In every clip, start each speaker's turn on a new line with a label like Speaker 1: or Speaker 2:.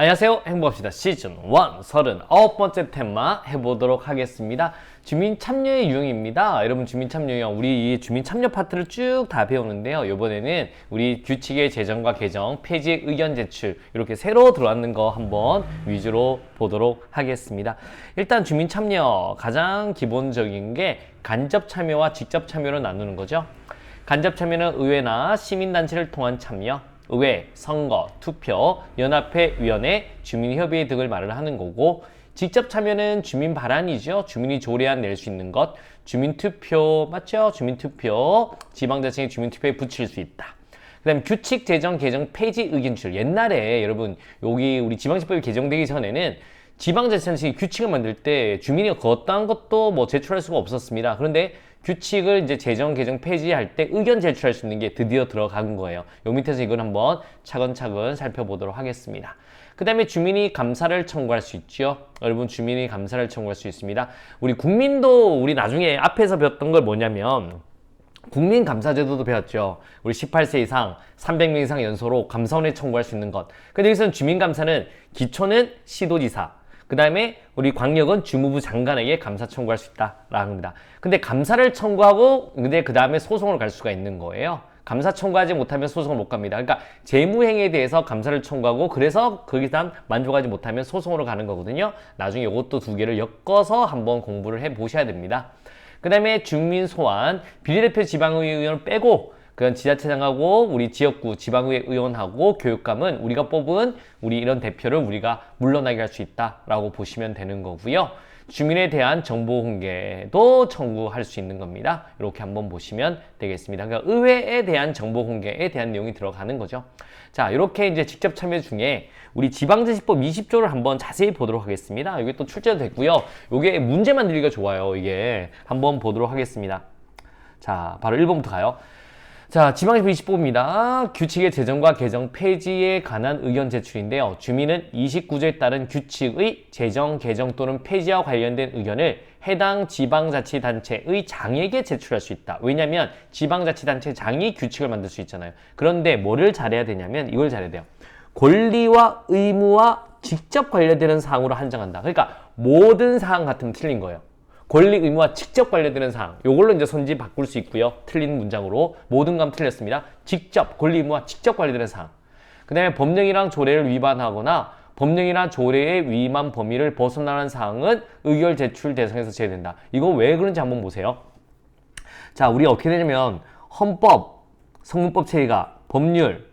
Speaker 1: 안녕하세요. 행복합시다. 시즌 1 39번째 테마 해보도록 하겠습니다. 주민 참여의 유형입니다. 여러분 주민 참여 유형 우리 이 주민 참여 파트를 쭉 다 배우는데요. 이번에는 우리 규칙의 제정과 개정, 폐지의 의견 제출 이렇게 새로 들어왔는 거 한번 위주로 보도록 하겠습니다. 일단 주민 참여 가장 기본적인 게 간접 참여와 직접 참여로 나누는 거죠. 간접 참여는 의회나 시민단체를 통한 참여, 의회, 선거, 투표, 연합회, 위원회, 주민협의회 등을 말을 하는 거고 직접 참여는 주민 발안이죠. 주민이 조례안 낼 수 있는 것, 주민투표 맞죠? 주민투표, 지방자치의 주민투표에 붙일 수 있다. 그다음 규칙 제정 개정 폐지 의견 출 옛날에 여러분 여기 우리 지방자치법이 개정되기 전에는 지방자치단체 규칙을 만들 때 주민이 어떠한 것도 뭐 제출할 수가 없었습니다. 그런데 규칙을 이제 제정 개정 폐지할 때 의견 제출할 수 있는 게 드디어 들어간 거예요. 요 밑에서 이걸 한번 차근차근 살펴보도록 하겠습니다. 그 다음에 주민이 감사를 청구할 수 있죠. 여러분 주민이 감사를 청구할 수 있습니다. 우리 국민도 우리 나중에 앞에서 배웠던 걸 뭐냐면 국민감사제도도 배웠죠. 우리 18세 이상, 300명 이상 연소로 감사원에 청구할 수 있는 것. 근데 여기서는 주민감사는 기초는 시도지사, 그 다음에 우리 광역은 주무부 장관에게 감사 청구할 수 있다라는 겁니다. 근데 감사를 청구하고 근데 그 다음에 소송을 갈 수가 있는 거예요. 감사 청구하지 못하면 소송을 못 갑니다. 그러니까 재무행위에 대해서 감사를 청구하고 그래서 거기서 만족하지 못하면 소송으로 가는 거거든요. 나중에 이것도 두 개를 엮어서 한번 공부를 해 보셔야 됩니다. 그 다음에 주민 소환, 비례대표 지방의회 의원을 빼고 그건 지자체장하고 우리 지역구 지방의회 의원하고 교육감은 우리가 뽑은 우리 이런 대표를 우리가 물러나게 할 수 있다라고 보시면 되는 거고요. 주민에 대한 정보 공개도 청구할 수 있는 겁니다. 이렇게 한번 보시면 되겠습니다. 그러니까 의회에 대한 정보 공개에 대한 내용이 들어가는 거죠. 자, 이렇게 이제 직접 참여 중에 우리 지방자치법 20조를 한번 자세히 보도록 하겠습니다. 이게 또 출제도 됐고요. 이게 문제 만들기가 좋아요. 이게 한번 보도록 하겠습니다. 자, 바로 1번부터 가요. 자, 지방자치법 20조입니다. 규칙의 제정과 개정 폐지에 관한 의견 제출인데요. 주민은 29조에 따른 규칙의 제정, 개정 또는 폐지와 관련된 의견을 해당 지방자치단체의 장에게 제출할 수 있다. 왜냐하면 지방자치단체 장이 규칙을 만들 수 있잖아요. 그런데 뭐를 잘해야 되냐면 이걸 잘해야 돼요. 권리와 의무와 직접 관련되는 사항으로 한정한다. 그러니까 모든 사항 같으면 틀린 거예요. 권리 의무와 직접 관련되는 사항. 요걸로 이제 선지 바꿀 수 있고요. 틀린 문장으로 모든 감 틀렸습니다. 직접 권리 의무와 직접 관련되는 사항. 그 다음에 법령이랑 조례를 위반하거나 법령이나 조례의 위반 범위를 벗어나는 사항은 의결 제출 대상에서 제외된다. 이거 왜 그런지 한번 보세요. 자 우리 어떻게 되냐면 헌법 성문법 체계가 법률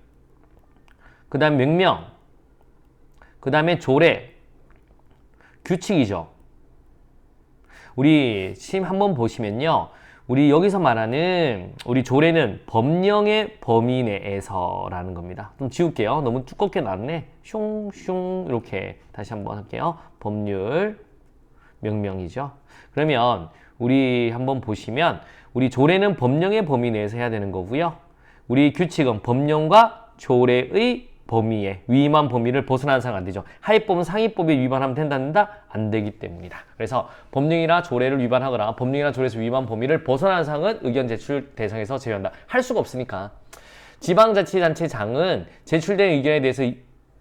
Speaker 1: 그 다음 명령 그 다음에 조례 규칙이죠 우리 심 한번 보시면요. 우리 여기서 말하는 우리 조례는 법령의 범위 내에서라는 겁니다. 좀 지울게요. 너무 두껍게 나왔네. 슝슝 이렇게 다시 한번 할게요. 법률 명명이죠. 그러면 우리 한번 보시면 우리 조례는 법령의 범위 내에서 해야 되는 거고요. 우리 규칙은 법령과 조례의 범위에 위반 범위를 벗어나는 사항 안 되죠. 하위법은 상위법에 위반하면 된다는다 안 되기 때문이다. 그래서 법령이나 조례를 위반하거나 법령이나 조례에서 위반 범위를 벗어나는 사항은 의견 제출 대상에서 제외한다. 할 수가 없으니까. 지방자치단체장은 제출된 의견에 대해서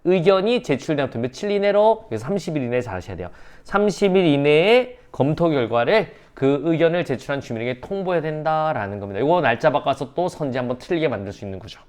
Speaker 1: 의견이 제출된 부터 며칠 이내로 그래서 30일 이내에 잘 하셔야 돼요. 30일 이내에 검토 결과를 그 의견을 제출한 주민에게 통보해야 된다라는 겁니다. 이거 날짜 바꿔서 또 선지 한번 틀리게 만들 수 있는 거죠.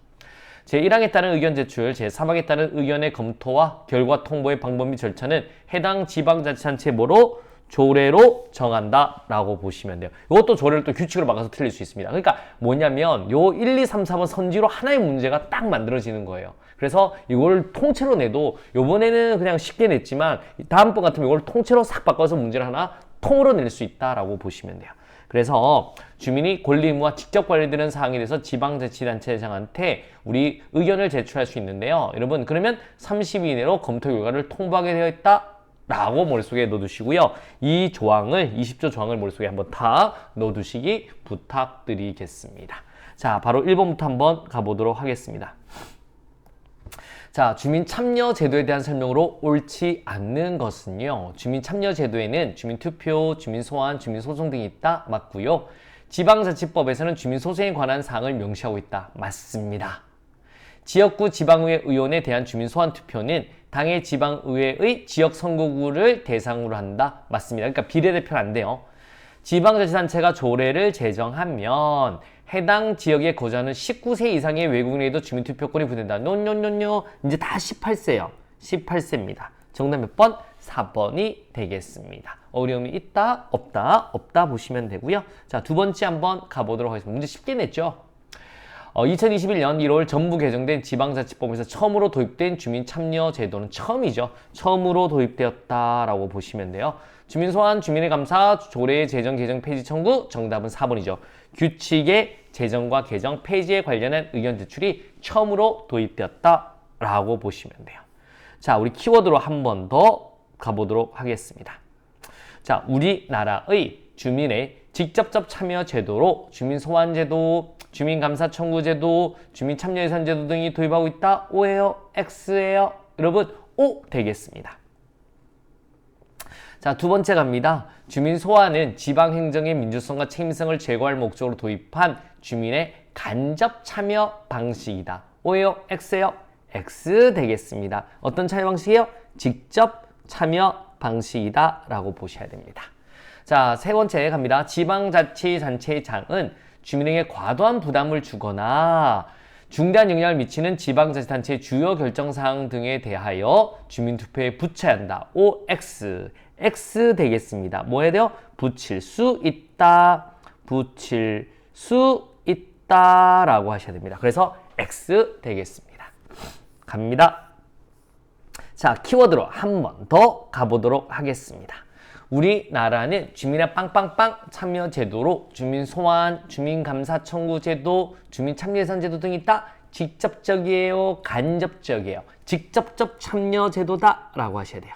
Speaker 1: 제1항에 따른 의견 제출, 제3항에 따른 의견의 검토와 결과 통보의 방법 및 절차는 해당 지방자치단체 뭐로 조례로 정한다라고 보시면 돼요. 이것도 조례를 또 규칙으로 바꿔서 틀릴 수 있습니다. 그러니까 뭐냐면 요 1, 2, 3, 4번 선지로 하나의 문제가 딱 만들어지는 거예요. 그래서 이걸 통째로 내도 요번에는 그냥 쉽게 냈지만 다음번 같으면 이걸 통째로 싹 바꿔서 문제를 하나 통으로 낼 수 있다라고 보시면 돼요. 그래서 주민이 권리 의무와 직접 관련되는 사항에 대해서 지방자치단체장한테 우리 의견을 제출할 수 있는데요. 여러분 그러면 30일 이내로 검토 결과를 통보하게 되어 있다. 라고 머릿속에 넣어두시고요. 이 조항을 20조 조항을 머릿속에 한번 다 넣어두시기 부탁드리겠습니다. 자, 바로 1번부터 한번 가보도록 하겠습니다. 자, 주민 참여 제도에 대한 설명으로 옳지 않는 것은요. 주민 참여 제도에는 주민 투표, 주민 소환, 주민 소송 등이 있다. 맞고요. 지방자치법에서는 주민 소송에 관한 사항을 명시하고 있다. 맞습니다. 지역구 지방의회 의원에 대한 주민 소환 투표는 당의 지방의회의 지역 선거구를 대상으로 한다. 맞습니다. 그러니까 비례대표는 안 돼요. 지방자치단체가 조례를 제정하면 해당 지역에 거주하는 19세 이상의 외국인에도 주민투표권이 부된다. 노노노노 이제 다 18세요. 18세입니다. 정답 몇 번? 4번이 되겠습니다. 어려움이 있다, 없다, 없다 보시면 되고요. 자, 두 번째 한번 가보도록 하겠습니다. 문제 쉽게 냈죠? 어, 2021년 1월 전부 개정된 지방자치법에서 처음으로 도입된 주민 참여 제도는 처음이죠. 처음으로 도입되었다라고 보시면 돼요. 주민 소환, 주민의 감사, 조례 제정 개정 폐지 청구 정답은 4번이죠. 규칙의 제정과 개정 폐지에 관련한 의견 제출이 처음으로 도입되었다라고 보시면 돼요. 자, 우리 키워드로 한 번 더 가보도록 하겠습니다. 자, 우리나라의 주민의 직접적 참여 제도로 주민 소환 제도, 주민 감사 청구 제도, 주민 참여 예산 제도 등이 도입하고 있다. O예요? X예요? 여러분, O 되겠습니다. 자, 두 번째 갑니다. 주민 소환은 지방 행정의 민주성과 책임성을 제고할 목적으로 도입한 주민의 간접 참여 방식이다. O예요? X예요? X 되겠습니다. 어떤 참여 방식이에요? 직접 참여 방식이다 라고 보셔야 됩니다. 자, 세 번째 갑니다. 지방자치단체장은 주민에게 과도한 부담을 주거나 중대한 영향을 미치는 지방자치단체의 주요 결정사항 등에 대하여 주민투표에 붙여야 한다. OX. X 되겠습니다. 뭐 해야 돼요? 붙일 수 있다. 붙일 수 있다. 라고 하셔야 됩니다. 그래서 X 되겠습니다. 갑니다. 자, 키워드로 한 번 더 가보도록 하겠습니다. 우리나라는 주민의 빵빵빵 참여 제도로 주민 소환, 주민 감사 청구 제도, 주민 참여 예산 제도 등이 있다. 직접적이에요, 간접적이에요. 직접적 참여 제도다라고 하셔야 돼요.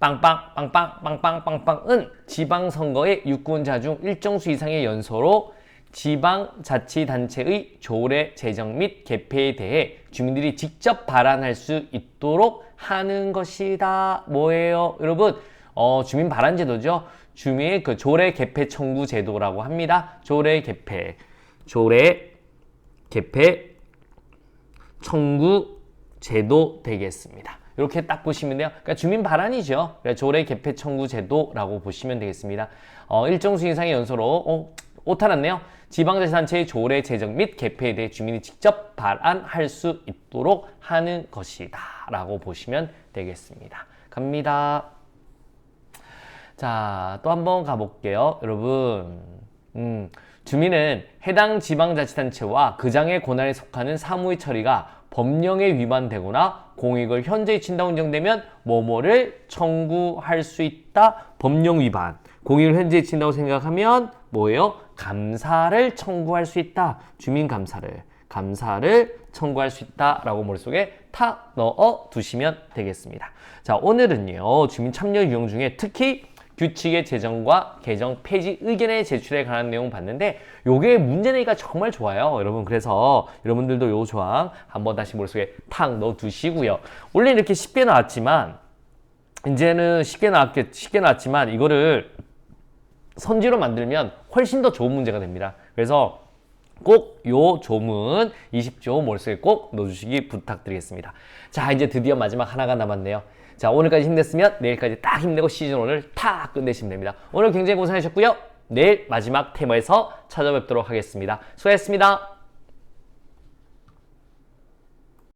Speaker 1: 빵빵 빵빵 빵빵 빵빵은 지방선거의 유권자 중 일정 수 이상의 연소로 지방자치단체의 조례 제정 및 개폐에 대해 주민들이 직접 발언할 수 있도록 하는 것이다. 뭐예요? 여러분, 어, 주민 발언 제도죠. 주민의 그 조례 개폐 청구 제도라고 합니다. 조례 개폐, 조례 개폐 청구 제도 되겠습니다. 이렇게 딱 보시면 돼요. 그러니까 주민 발언이죠. 그러니까 조례 개폐 청구 제도라고 보시면 되겠습니다. 어, 일정 수 이상의 연소로 어, 오타났네요. 지방자치단체의 조례 제정 및 개폐에 대해 주민이 직접 발언할 수 있도록 하는 것이다. 라고 보시면 되겠습니다. 갑니다. 자, 또 한번 가볼게요. 여러분. 음, 주민은 해당 지방자치단체와 그장의 권한에 속하는 사무의 처리가 법령에 위반되거나 공익을 현저히 친다고 인정되면 뭐뭐를 청구할 수 있다. 법령 위반. 공익을 현저히 친다고 생각하면 뭐예요? 감사를 청구할 수 있다. 주민 감사를. 감사를 청구할 수 있다라고 머릿속에 탁 넣어 두시면 되겠습니다. 자, 오늘은요. 주민 참여 유형 중에 특히 규칙의 제정과 개정 폐지 의견의 제출에 관한 내용 봤는데 요게 문제 내기가 정말 좋아요. 여러분 그래서 여러분들도 요 조항 한번 다시 머릿속에 탁 넣어 두시고요. 원래 이렇게 쉽게 나왔지만 이제는 쉽게 나왔겠 쉽게 나왔지만 이거를 선지로 만들면 훨씬 더 좋은 문제가 됩니다. 그래서 꼭 요 조문 20조 머릿속에 꼭 넣어주시기 부탁드리겠습니다. 자 이제 드디어 마지막 하나가 남았네요 자, 오늘까지 힘냈으면 내일까지 딱 힘내고 시즌 오늘 탁 끝내시면 됩니다. 오늘 굉장히 고생하셨고요. 내일 마지막 테마에서 찾아뵙도록 하겠습니다. 수고하셨습니다.